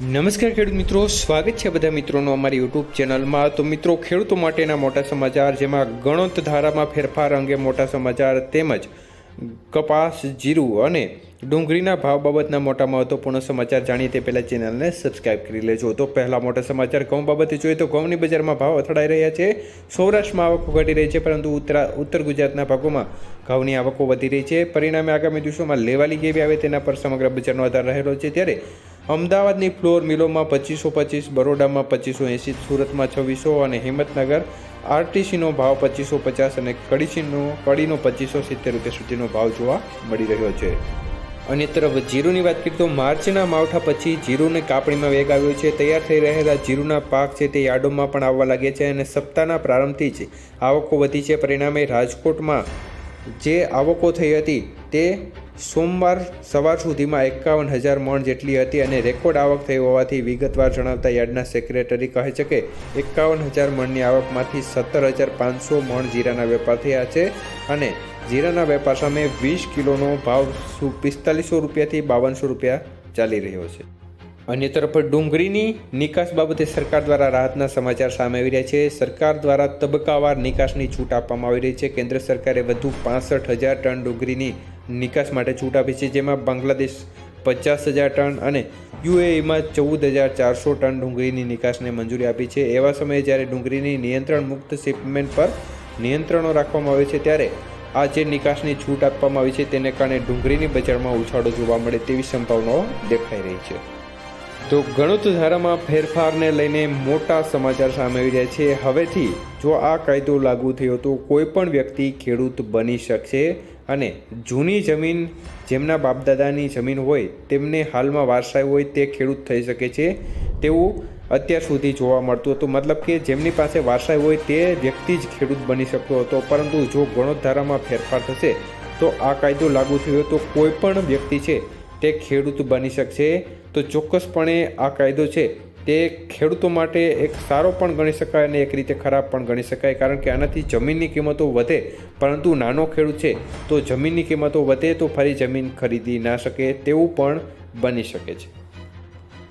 નમસ્કાર ખેડૂત મિત્રો, સ્વાગત છે બધા મિત્રોનો અમારી યુટ્યુબ ચેનલમાં. તો મિત્રો, ખેડૂતો માટેના મોટા સમાચાર જેમાં ગણોત ધારામાં ફેરફાર અંગે મોટા સમાચાર તેમજ કપાસ, જીરું અને ડુંગળીના ભાવ બાબતના મોટા મહત્વપૂર્ણ સમાચાર જાણીએ તે પહેલાં ચેનલને સબસ્ક્રાઇબ કરી લેજો. તો પહેલાં મોટા સમાચાર ઘઉં બાબતે જોઈએ તો ઘઉંની બજારમાં ભાવ અથડાઈ રહ્યા છે. સૌરાષ્ટ્રમાં આવકો ઘટી રહી છે, પરંતુ ઉત્તરા, ઉત્તર ગુજરાતના ભાગોમાં ઘઉંની આવકો વધી રહી છે. પરિણામે આગામી દિવસોમાં લેવાલી કેવી આવે તેના પર સમગ્ર બજારનો આધાર રહેલો છે. ત્યારે અમદાવાદની ફ્લોર મિલોમાં પચીસો પચીસ, બરોડામાં પચીસો એંસી, સુરતમાં છવ્વીસો અને હિંમતનગર આરટીસીનો ભાવ પચીસો પચાસ અને કડીસીનો, કડીનો પચીસો સિત્તેર રૂપિયા સુધીનો ભાવ જોવા મળી રહ્યો છે. અન્ય તરફ જીરુની વાત કરીએ તો માર્ચના માવઠા પછી જીરુને કાપણીમાં વેગ આવ્યો છે. તૈયાર થઈ રહેલા જીરુના પાક છે તે યાર્ડોમાં પણ આવવા લાગ્યા છે અને સપ્તાહના પ્રારંભથી જ આવકો વધી છે. પરિણામે રાજકોટમાં જે આવકો થઈ હતી તે સોમવાર સવાર સુધીમાં એકાવન હજાર મણ જેટલી હતી અને રેકોર્ડ આવક થઈ હોવાથી વિગતવાર જણાવતા યાર્ડના સેક્રેટરી કહે છે કે એકાવન હજાર મણની આવકમાંથી સત્તર હજાર પાંચસો મણ જીરાના વેપાર થયા છે અને જીરાના વેપાર સામે વીસ કિલોનો ભાવ પિસ્તાલીસો રૂપિયાથી બાવનસો રૂપિયા ચાલી રહ્યો છે. અન્ય તરફ ડુંગળીની નિકાસ બાબતે સરકાર દ્વારા રાહતના સમાચાર સામે આવી રહ્યા છે. સરકાર દ્વારા તબક્કાવાર નિકાસની છૂટ આપવામાં આવી રહી છે. કેન્દ્ર સરકારે વધુ પાસઠ હજાર ટન ડુંગળીની નિકાસ માટે છૂટ આપી છે, જેમાં બાંગ્લાદેશ પચાસ હજાર ટન અને યુએઈમાં ચૌદ હજાર ચારસો ટન ડુંગળીની નિકાસને મંજૂરી આપી છે. એવા સમયે જ્યારે ડુંગળીની નિયંત્રણ મુક્ત શિપમેન્ટ પર નિયંત્રણો રાખવામાં આવે છે, ત્યારે આ જે નિકાસની છૂટ આપવામાં આવી છે, તેને કારણે ડુંગળીની બજારમાં ઉછાળો જોવા મળે તેવી સંભાવનાઓ દેખાઈ રહી છે. તો ગણિત ધારામાં ફેરફારને લઈને મોટા સમાચાર સામે આવી રહ્યા છે. હવેથી જો આ કાયદો લાગુ થયો તો કોઈ પણ વ્યક્તિ ખેડૂત બની શકશે અને જૂની જમીન જેમના બાપદાદાની જમીન હોય, તેમને હાલમાં વારસાઈ હોય તે ખેડૂત થઈ શકે છે. તેવું અત્યાર સુધી જોવા મળતું હતું. મતલબ કે જેમની પાસે વારસાઈ હોય તે વ્યક્તિ જ ખેડૂત બની શકતો હતો. પરંતુ જો ગણોત ધારામાં ફેરફાર થશે તો આ કાયદો લાગુ થયો તો કોઈ પણ વ્યક્તિ છે તે ખેડૂત બની શકશે. તો ચોક્કસપણે આ કાયદો છે, તે ખેડૂતો માટે એક સારો પણ ગણી શકાય અને એક રીતે ખરાબ પણ ગણી શકાય. કારણ કે આનાથી જમીનની કિંમતો વધે, પરંતુ નાનો ખેડૂત છે, તો જમીનની કિંમતો વધે તો ફરી જમીન ખરીદી ના શકે તેવું પણ બની શકે છે.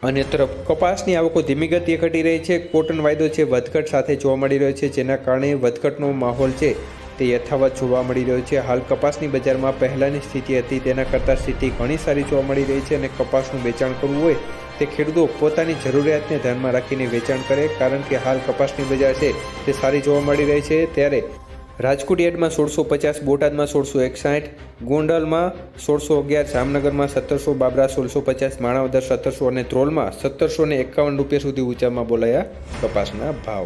અન્ય તરફ કપાસની આવકો ધીમી ગતિએ ઘટી રહી છે. કોટન વાયદો છે, વધઘટ સાથે જોવા મળી રહ્યો છે, જેના કારણે વધઘટનો માહોલ છે. તે યથાવત જોવા મળી રહ્યો છે. હાલ કપાસની બજારમાં પહેલાંની સ્થિતિ હતી, તેના કરતાં સ્થિતિ ઘણી સારી જોવા મળી રહી છે અને કપાસનું વેચાણ કરવું હોય તે ખેડૂતો પોતાની જરૂરિયાતને ધ્યાનમાં રાખીને વેચાણ કરે, કારણ કે હાલ કપાસની બજાર છે તે સારી જોવા મળી રહી છે. ત્યારે રાજકોટ યાર્ડમાં સોળસો પચાસ, બોટાદમાં સોળસો એકસાઠ, ગોંડલમાં સોળસો અગિયાર, જામનગરમાં સત્તરસો, બાબરા સોળસો પચાસ, માણાવદર સત્તરસો અને ત્રોલમાં સત્તરસો ને એકાવન રૂપિયા સુધી ઊંચામાં બોલાયા કપાસના ભાવ.